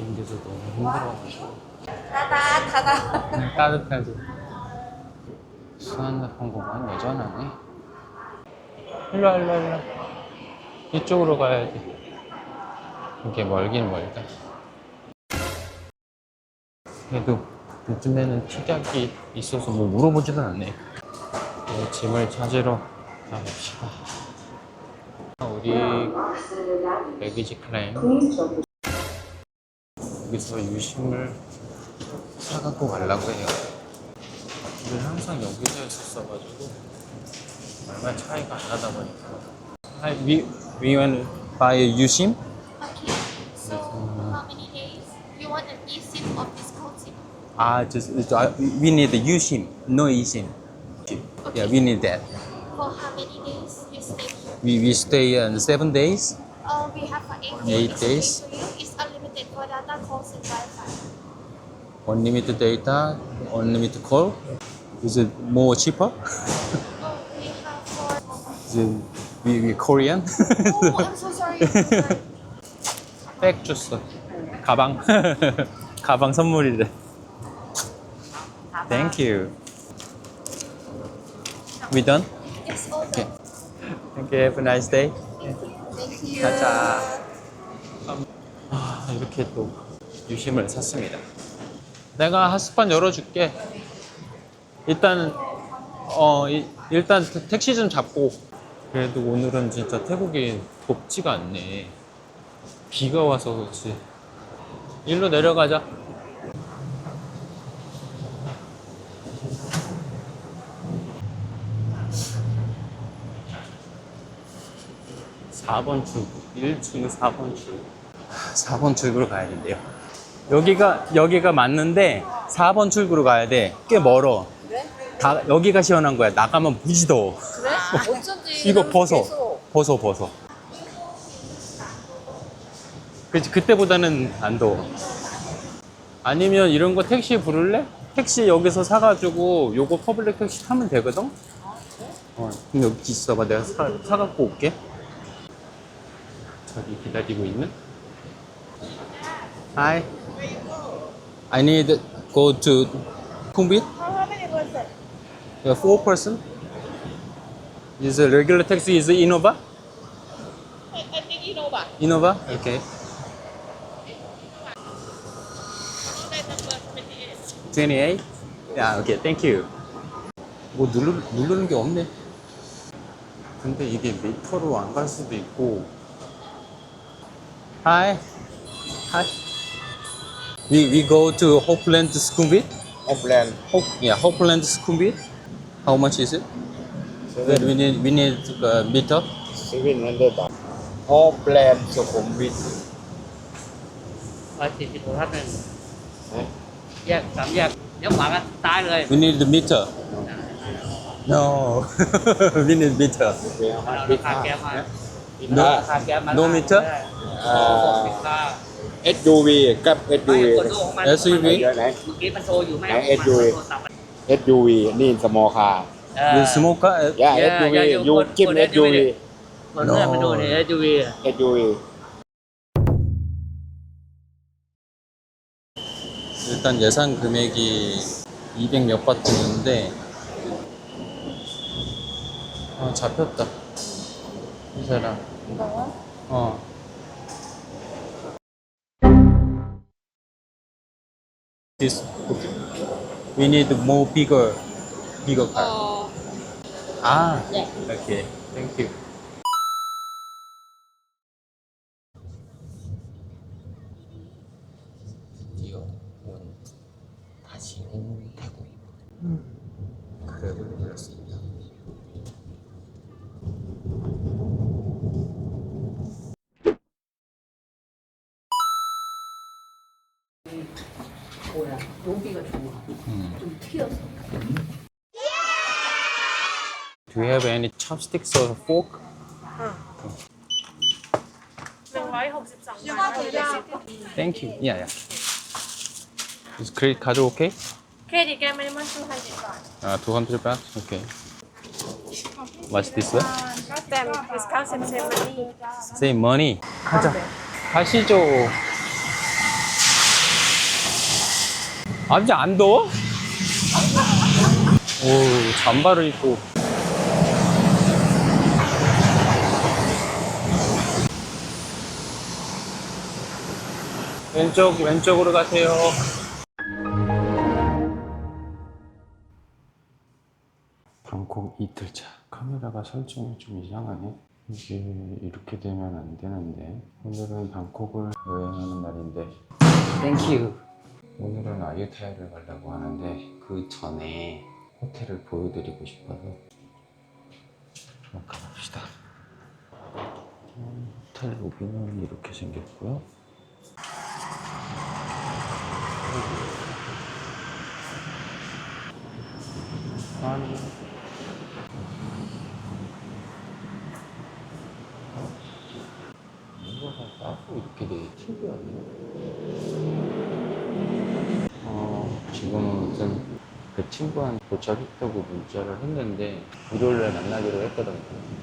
비행기에서 너무 힘들어가지고 따뜻하다. 따뜻하지. 수완항공은 여전하네. 일로 와, 일로 와, 일로 와. 이쪽으로 가야지. 이게 멀긴 멀다. 그래도 요즘에는 특약이 있어서 뭐 물어보지도 않네. 짐을 찾으러 가봅시다. 우리 배기지 클레임 여기서 유심을 사갖고 가려고 해요. 우리 항상 여기서 했었어가지고 얼마 차이가 안 나다 보니까. Hi, we we want to buy a 유심? Okay. So how many days? You want an eSIM or discount SIM? Ah, just uh, we need the 유심, no eSIM. Yeah, we need that. For how many days you stay? We we stay uh, seven days. Uh, we have for eight, Eight days. days. For you. It's unlimited for data calls and Wi-Fi. Unlimited data, unlimited call. Is it more cheaper? Oh, we have for. Is it we, we Korean? oh, I'm so sorry. 백 줬어. 가방. 가방 선물이래. Thank you. We done? It's all done. Thank you. Have a nice day. Thank you. 가자. 아, 이렇게 또 유심을 샀습니다. 내가 핫스팟 열어줄게. 일단 어 이- 일단 태- 택시 좀 잡고. 그래도 오늘은 진짜 태국이 덥지가 않네. 비가 와서 그렇지. 일로 내려가자. (4번) 출구 1층 (4번) 출구 4번 출구로 가야 된대요 여기가 여기가 맞는데 4번 출구로 가야 돼 꽤 멀어. 그래? 다 여기가 시원한 거야. 나가면 무지 더워. 그래? 어쩐지. 이거 난 벗어. 계속. 벗어 벗어. 그치 그때보다는 안 더워. 아니면 이런 거 택시 부를래? 택시 여기서 사가지고 요거 퍼블릭 택시 타면 되거든? 어 그럼 여기 있어봐. 내가 사, 사갖고 올게. 저기 기다리고 있는? Hi I need go to 쿵빛 How many person? Yeah, four person. Is a regular taxi is Innova? I, I think ba? Innova? Okay. Contact number 28. 28? Yeah, okay. Thank you. 뭐 누르, 누르는 게 없네. 근데 이게 미터로 안 갈 수도 있고. Hi. Hi. We, we go to Hopeland Sukhumvit. Upland Hope, yeah, Hopeland Sukhumvit. How much is it? seven We need, we need uh, meter. seven hundred baht. Upland สุขุมวิท ร้อยสี่สิบทับหนึ่ง นะ แยกสามแยกเลี้ยวขวาก็ซ้ายเลย We need the meter. No, we need meter. เอาราคาแก๊สมา No, ราคาแก๊สมา no meter? อ่า สินค้า SUV กับ ไม่ SUV กดดูของมัน SUV เดี๋ยวไหน เมื่อกี้มันโชว์อยู่ไหม ไหน มัน SUV โทรศัพท์ SUV นี่ small car เออ You smoke? uh, yeah Yeah, SUV yeah, you you put- keep put SUV SUV คนเลื่อนมาดูใน SUV SUV 일단 예상 금액이 200 몇 바트였는데 아 잡혔다 이 사람 어 This we need more bigger bigger car. Uh, 아 yeah. okay. Thank you chopsticks or fork? 162บาท Thank you. Yeah, yeah. Is credit card okay? เครดิตแกมินิมัม200บาท Uh, 200 baht? Okay. What's this one? แต่ discount same same money Save money. 가자. 가시죠. 아버지 안 더워? 오, 잠바를 입고. 왼쪽, 왼쪽으로 가세요. 방콕 이틀차. 카메라가 설정이 좀 이상하네. 이게 이렇게 되면 안 되는데. 오늘은 방콕을 여행하는 날인데. 땡큐. 오늘은 아유타야를 가려고 하는데 그 전에 호텔을 보여드리고 싶어서 한번 가봅시다. 음, 호텔 로비는 이렇게 생겼고요. 지금은 우선 그 친구한테 도착했다고 문자를 했는데 일요일날 만나기로 했거든요.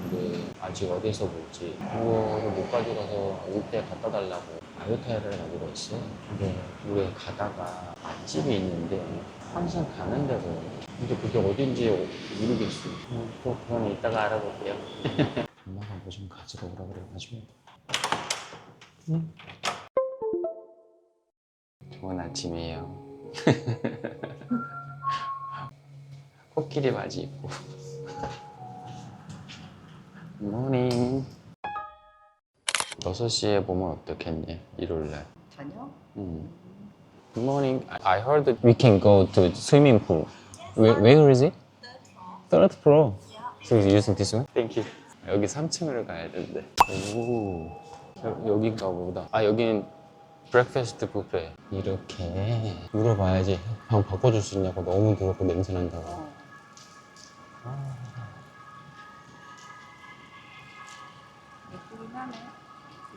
근데 아직 어디서 볼지 그거를 못 가져가서 올 때 갖다 달라고 아요타야를 가기로 했어. 근데 우리 가다가 맛집이 있는데 항상 가는 데고 근데 그게 어딘지 모르겠어. 어, 또 그건 이따가 알아볼게요. 엄마가 뭐 좀 가지러 오라 그래가지고. 응? 좋은 아침이에요. 코끼리 바지 입고. 모닝. 6시에 보면 어떻겠니? 일요일 날. 저녁? 음. Good morning. I heard that we can go to swimming pool. Where, where is it? Third floor. So you're using this one? Thank you. 여기 3층으로 가야 되는데. 오. 여, 여긴가 보다. 아, 여기는 브렉퍼스트 뷔페. 이렇게 물어봐야지. 방 바꿔줄 수 있냐고 너무 더럽고 냄새 난다고. 예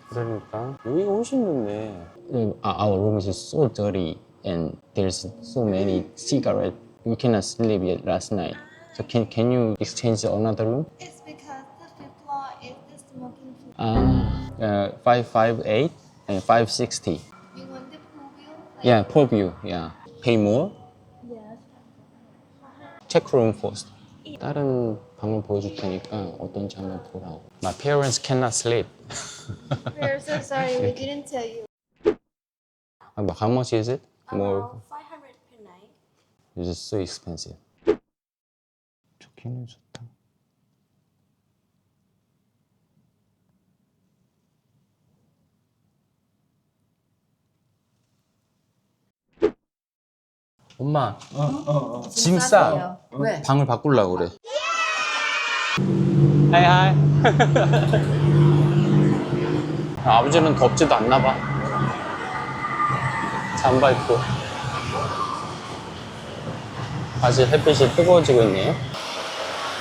그러니까 여기가 훨씬 좋네. Our room is so dirty and there's so many cigarettes. We cannot sleep yet last night. So can can you exchange another room? It's because the fifth floor is the smoking floor. Ah, uh, five five eight and five sixty. You want the pool view? Like, Yeah, pool view. Yeah. Pay more. Yes. Check room first. 다른 방을 보여줄 테니까 어떤지 한번 보라고. My parents cannot sleep. We're so sorry, we didn't tell you. Uh, How much is it? More. About 500 per night. It's just so expensive. 좋기는 좋다. 엄마, 짐 싸. 왜? 방을 바꾸려고 그래. 하이 하이. 아버지는 덥지도 않나 봐. 잠바 입고. 아직 햇빛이 뜨거워지고 있네요.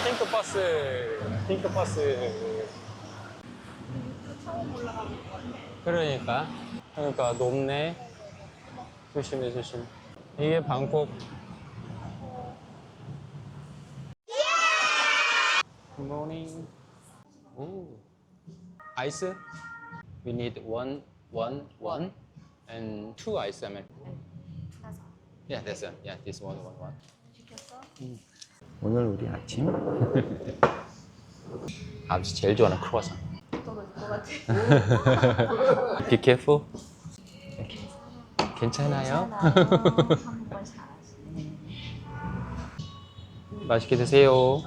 핑크버스, 핑크버스. 그러니까, 그러니까 높네. 조심해, 조심. 이게 방콕. 굿모닝. 오. 아이스? We need one, one, one, and two ice. I mean. Yeah, that's it. Yeah, this one, one, one. 오늘 우리 아침 아버지 제일 좋아하는 크로와상. Be careful. 괜찮아요? 맛있게 드세요.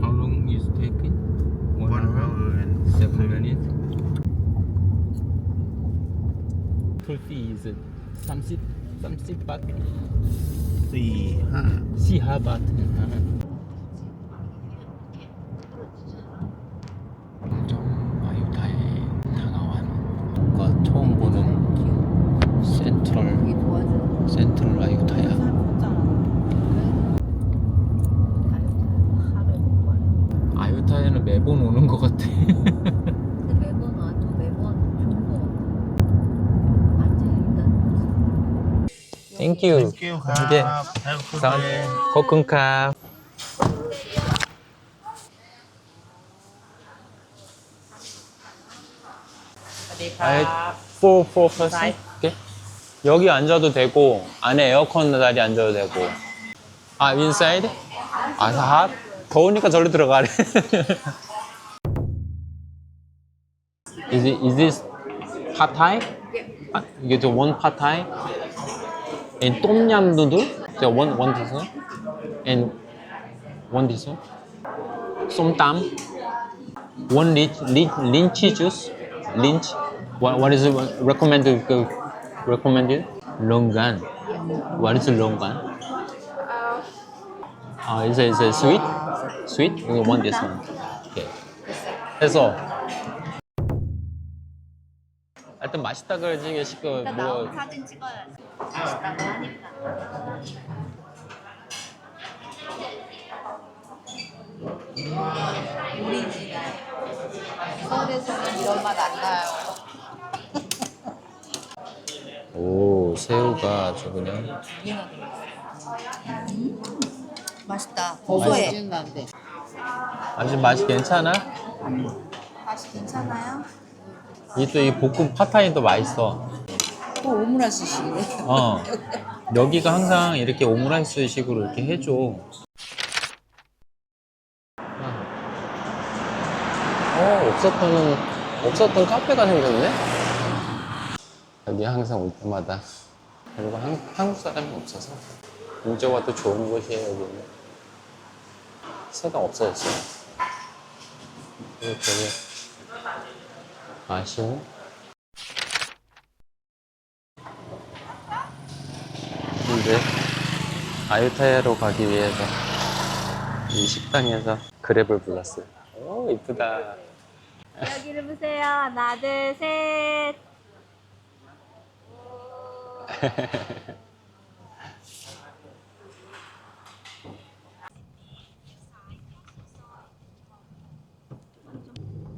How long is taking? One hour and seven minutes. Full fee is 30 30 baht. สี่ห้า 4 이게 선 코쿤캅 아, 4, 4 플러스? 오케이. 여기 앉아도 되고 안에 에어컨 자리 앉아도 되고 아 인사이드? 아 다? 더우니까 저리 들어가래 Is, it, is this pad thai? Yeah. You pad thai? And 똠얌 누들? 저 one one one? and one this one? 쏨땀? one lynch, lynch, lynchy juice? lynch? What, what is it recommended? recommended? longan. What is longan? 아, is it, is it sweet? Sweet? We want this one. Okay. 해서 하여튼 맛있다 그러지 시끄 뭐 사진 찍어야지. 맛있다고 하니까. 오리지널. 서울에서는 이런 맛 안 나요. 오 새우가 아주 그냥 맛있다. 고소해. 아주 맛이 괜찮아? 맛이 괜찮아요? 이또이 볶음 파타이도 맛있어. 또 오므라이스식이래. 어. 여기가 항상 이렇게 오므라이스 식으로 이렇게 해줘. 어, 없었던, 없었던 카페가 생겼네? 여기 항상 올 때마다. 그리고 한, 한국 사람이 없어서. 인조가 또 좋은 곳이에요, 여기는. 새가 없어졌어요. 이거 되게 아쉬워. 근데 아유타야로 가기 위해서 이 식당에서 그랩을 불렀어요. 오 이쁘다. 여기를 보세요. 하나, 둘, 셋.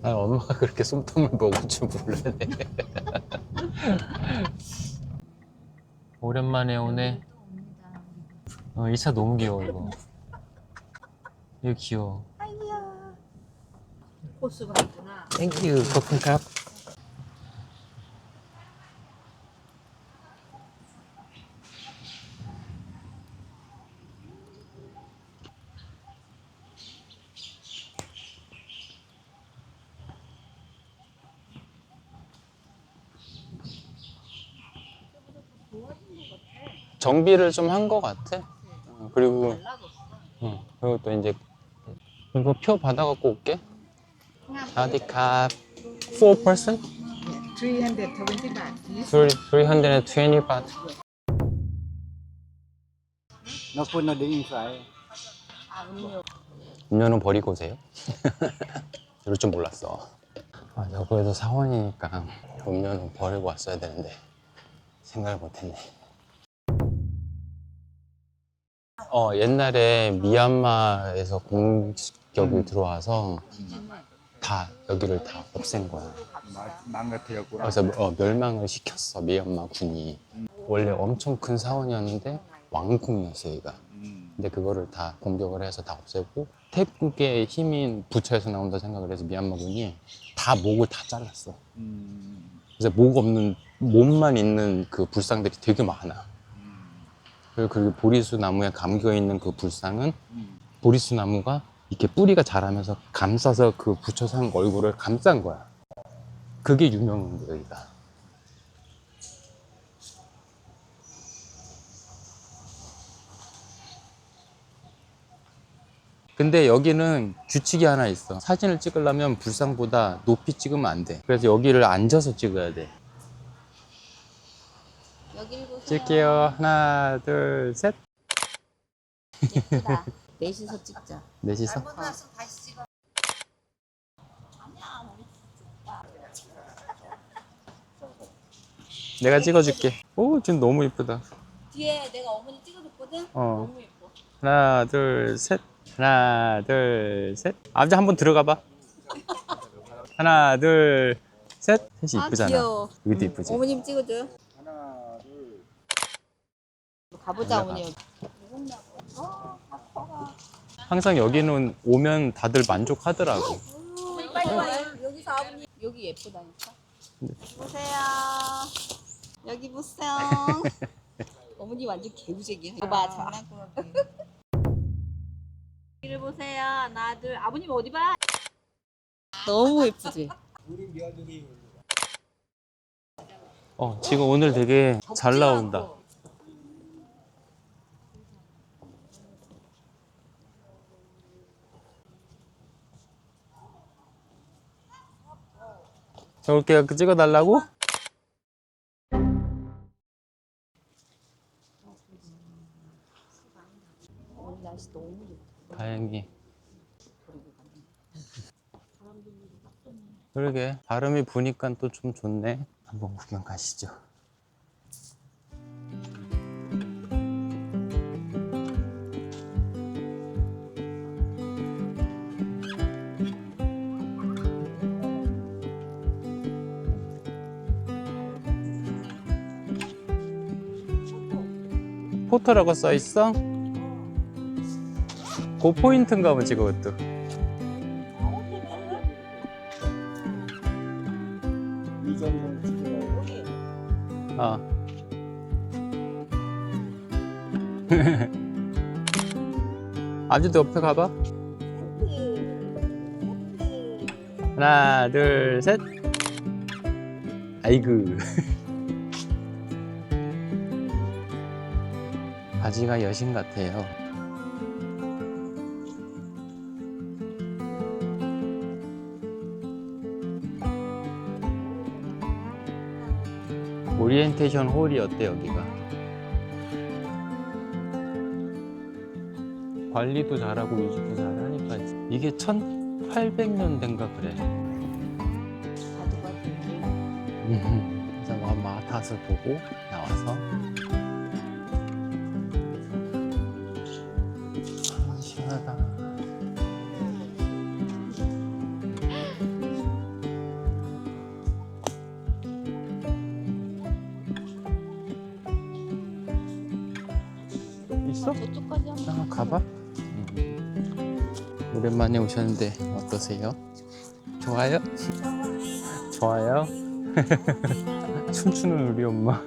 아 엄마가 그렇게 쏨땀을 먹을 줄 몰라네. 오랜만에 오네. 어, 이 차 너무 귀여워 이거. 이거 귀여워. 코스가 있구나. 땡큐 커튼컵. 정비를 좀 한 것 같아. 어, 그리고 어, 그리고 또 이제 이거 표 받아갖고 올게. 아디캅 4 person? 320 baht. 320 baht. No food, no drink inside. 음료는 버리고 오세요. 이럴 줄 몰랐어. 아, 여기에도 사원이니까 음료는 버리고 왔어야 되는데 생각을 못했네. 어, 옛날에 미얀마에서 공격이 들어와서 다 여기를 다 없앤 거야. 망가뜨렸구나. 그래서 어, 멸망을 시켰어 미얀마 군이. 원래 엄청 큰 사원이었는데 왕궁이었어 여기가. 음. 근데 그거를 다 공격을 해서 다 없애고 태국의 힘인 부처에서 나온다 생각을 해서 미얀마군이 다 목을 다 잘랐어. 음. 그래서 목 없는 몸만 있는 그 불상들이 되게 많아. 그리고 그 보리수 나무에 감겨 있는 그 불상은 음. 보리수 나무가 이렇게 뿌리가 자라면서 감싸서 그 부처상 얼굴을 감싼 거야. 그게 유명한 여기가. 근데 여기는 규칙이 하나 있어. 사진을 찍으려면 불상보다 높이 찍으면 안 돼. 그래서 여기를 앉아서 찍어야 돼. 찍게요. 하나, 둘, 셋. 예쁘다. 넷이서 찍자. 넷이서. 다시 찍어. 내가 찍어줄게. 오, 지금 너무 이쁘다. 뒤에 내가 어머니 찍어줬거든? 어. 너무 예뻐. 하나, 둘, 셋. 하나, 둘, 셋. 아버지 한번 들어가 봐. 하나, 둘, 셋. 셋이 이쁘잖아. 귀여워. 여기도 이쁘지. 어머님 찍어줘요. 가보자. 어머니. 항상 여기는 오면 다들 만족하더라고. 빨리 와. 여기서 아버님. 여기 예쁘다니까. 보세요. 여기 보세요. 어머니 완전 개구쟁이야. 이거 봐, 장난꾸러기. 여기를 보세요. 하나, 둘. 아버님 어디 봐? 너무 예쁘지? 어, 지금 오늘 되게 잘 나온다. 저렇게 찍어달라고? 다행히. 그러게 바람이 부니까 또 좀 좋네. 한번 구경 가시죠. 포토라고 써 있어? 그 포인트인가 보지 그것도. 찍어요. 어. 아주도 옆에 가봐. 하나, 둘, 셋. 아이고. 바지가 여신 같아요. 오리엔테이션 홀이 어때 여기가? 관리도 잘하고 유지도 잘하니까 이게 1800년대인가 그래. 바다가 되게 그래서 마- 마탓을 보고 나와서 오랜만에 오셨는데 어떠세요? 좋아요? 좋아요? 춤추는 우리 엄마.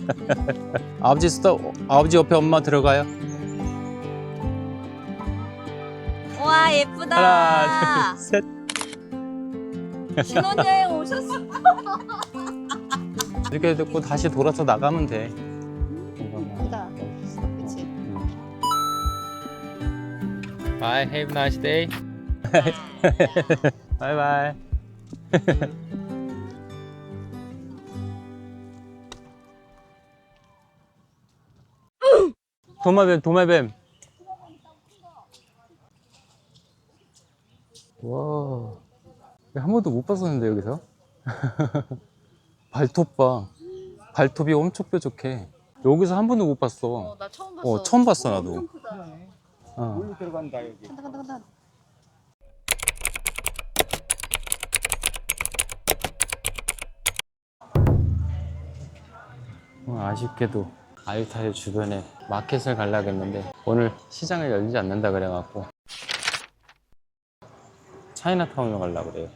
아버지 스톱. 아버지 옆에 엄마 들어가요. 와 예쁘다. 하나, 둘, 셋. 신혼여행 오셨어. 이렇게 듣고 다시 돌아서 나가면 돼. Bye. Have a nice day. bye bye. 도마뱀, 도마뱀. 와, 한 번도 못 봤었는데 여기서. 발톱 봐. 발톱이 엄청 뾰족해. 여기서 한 번도 못 봤어. 어, 나 처음 봤어. 어, 처음 봤어 나도. 엄청 크다. 어. 물로 들어간다 여기. 간다 간다 간다. 어, 아쉽게도 아유타일 주변에 마켓을 가려고 했는데 오늘 시장을 열리지 않는다 그래갖고 차이나타운으로 가려고 그래요